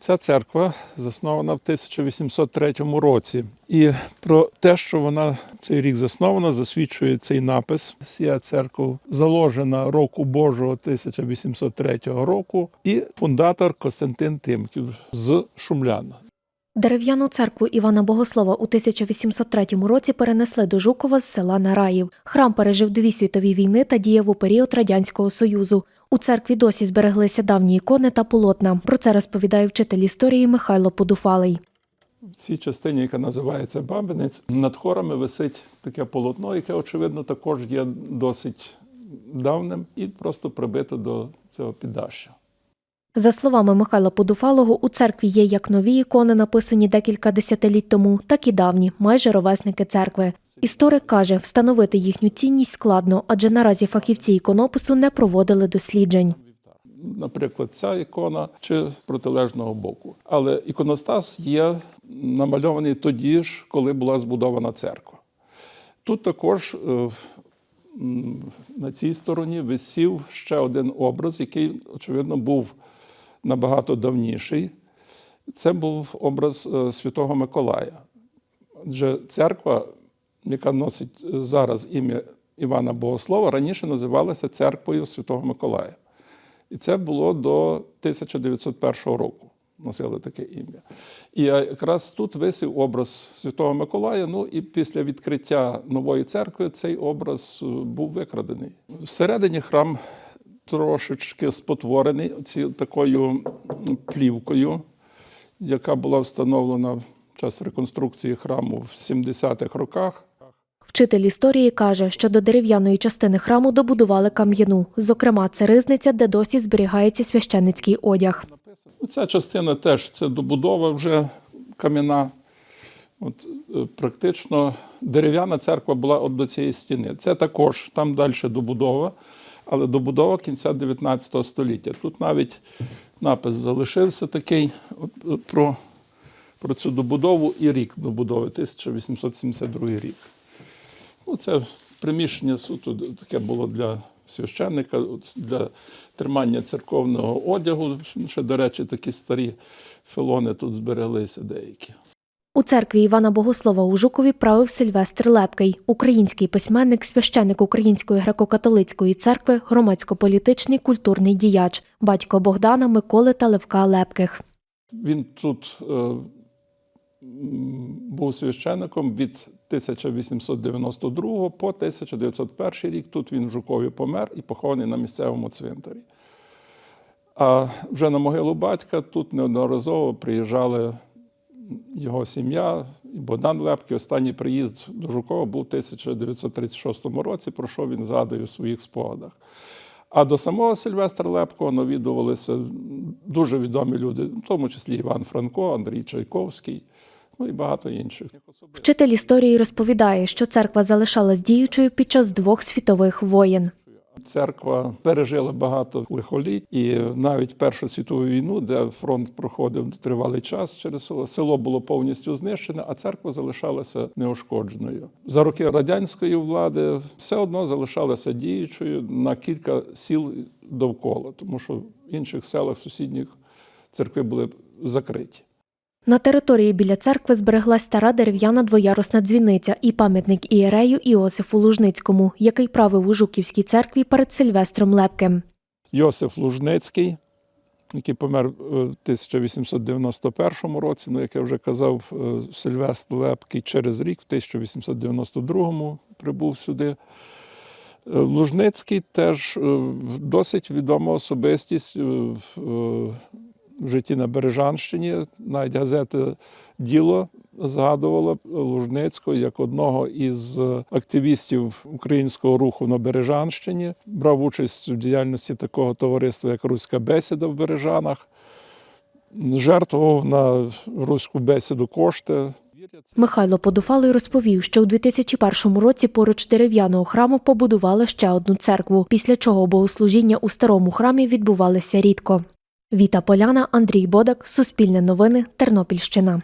Ця церква заснована в 1803 році. І про те, що вона цей рік заснована, засвідчує цей напис. Сія церква заложена року Божого 1803 року, і фундатор Костянтин Тимків з Шумляна. Дерев'яну церкву Івана Богослова у 1803 році перенесли до Жукова з села Нараїв. Храм пережив дві світові війни та діяв у період Радянського Союзу. У церкві досі збереглися давні ікони та полотна. Про це розповідає вчитель історії Михайло Подуфалий. В цій частині, яка називається Бабинець, над хорами висить таке полотно, яке, очевидно, також є досить давним і просто прибито до цього піддаща. За словами Михайла Подуфалого, у церкві є як нові ікони, написані декілька десятиліть тому, так і давні, майже ровесники церкви. Історик каже, встановити їхню цінність складно, адже наразі фахівці іконопису не проводили досліджень. Наприклад, ця ікона чи протилежного боку. Але іконостас є намальований тоді ж, коли була збудована церква. Тут також е, на цій стороні висів ще один образ, який, очевидно, був набагато давніший. Це був образ е, Святого Миколая. Адже церква, яка носить е, зараз ім'я Івана Богослова, раніше називалася церквою Святого Миколая. І це було до 1901 року. Носили таке ім'я. І якраз тут висів образ Святого Миколая. Ну і після відкриття нової церкви цей образ е, був викрадений. Всередині храм трошечки спотворений ці, такою плівкою, яка була встановлена в час реконструкції храму в 70-х роках. Вчитель історії каже, що до дерев'яної частини храму добудували кам'яну. Зокрема, це ризниця, де досі зберігається священницький одяг. Ну, Ця частина теж це добудова вже кам'яна. От, е, практично дерев'яна церква була от до цієї стіни. Це також там далі добудова, але добудова кінця 19 століття. Тут навіть напис залишився такий про, про цю добудову і рік добудови 1872 рік. Ну, це приміщення суто таке було для священника, для тримання церковного одягу. Ще, до речі, такі старі філони тут збереглися деякі. У церкві Івана Богослова у Жукові правив Сильвестр Лепкий, український письменник, священник Української греко-католицької церкви, громадсько-політичний культурний діяч, батько Богдана, Миколи та Левка Лепких. Він тут е, був священником від 1892 по 1901 рік. Тут він в Жукові помер і похований на місцевому цвинтарі. А вже на могилу батька тут неодноразово приїжджали його сім'я, Богдан Лепкий. Останній приїзд до Жукова був у 1936 році, про що він згадує у своїх спогадах. А до самого Сильвестра Лепкого навідувалися дуже відомі люди, в тому числі Іван Франко, Андрій Чайковський, ну і багато інших. Вчитель історії розповідає, що церква залишалась діючою під час двох світових воєн. Церква пережила багато лихоліть, і навіть Першу світову війну, де фронт проходив тривалий час через село, село було повністю знищене, а церква залишалася неушкодженою. За роки радянської влади все одно залишалася діючою на кілька сіл довкола, тому що в інших селах сусідніх церкви були закриті. На території біля церкви збереглась стара дерев'яна двоярусна дзвіниця і пам'ятник ієрею Іосифу Лужницькому, який правив у Жуківській церкві перед Сильвестром Лепким. Йосиф Лужницький, який помер е, в 1891 році, ну, як я вже казав, е, Сильвестр Лепкий через рік, в 1892 прибув сюди. Е, Лужницький теж досить відома особистість в житті на Бережанщині. Навіть газета Діло згадувала Лужницького як одного із активістів українського руху на Бережанщині. Брав участь у діяльності такого товариства, як Руська бесіда в Бережанах. Жертвував на руську бесіду кошти. Михайло Подуфалий розповів, що у 2001 році поруч дерев'яного храму побудували ще одну церкву, після чого богослужіння у старому храмі відбувалися рідко. Віта Поляна, Андрій Бодак, Суспільне новини, Тернопільщина.